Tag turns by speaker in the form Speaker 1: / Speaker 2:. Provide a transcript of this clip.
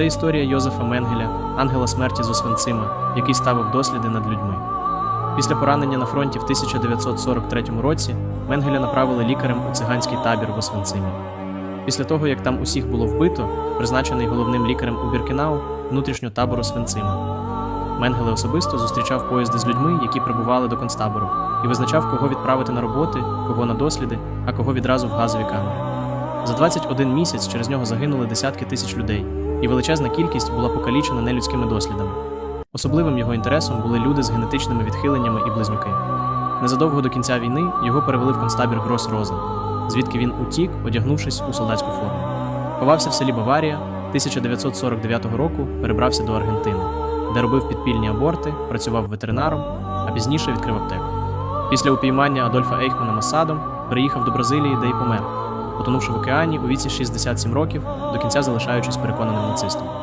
Speaker 1: Це історія Йозефа Менгеля, ангела смерті з Освенцима, який ставив досліди над людьми. Після поранення на фронті в 1943 році Менгеля направили лікарем у циганський табір в Освенцимі. Після того, як там усіх було вбито, призначений головним лікарем у Біркінау внутрішнього табору Свенцима. Менгеле особисто зустрічав поїзди з людьми, які прибували до концтабору, і визначав, кого відправити на роботи, кого на досліди, а кого відразу в газові камери. За 21 місяць через нього загинули десятки тисяч людей, і величезна кількість була покалічена нелюдськими дослідами. Особливим його інтересом були люди з генетичними відхиленнями і близнюки. Незадовго до кінця війни його перевели в концтабір Грос Розен, звідки він утік, одягнувшись у солдатську форму. Ховався в селі Баварія, 1949 року перебрався до Аргентини, де робив підпільні аборти, працював ветеринаром, а пізніше відкрив аптеку. Після упіймання Адольфа Ейхмана Масадом приїхав до Бразилії, де й помер, потонувши в океані у віці 67 років, до кінця залишаючись переконаним нацистом.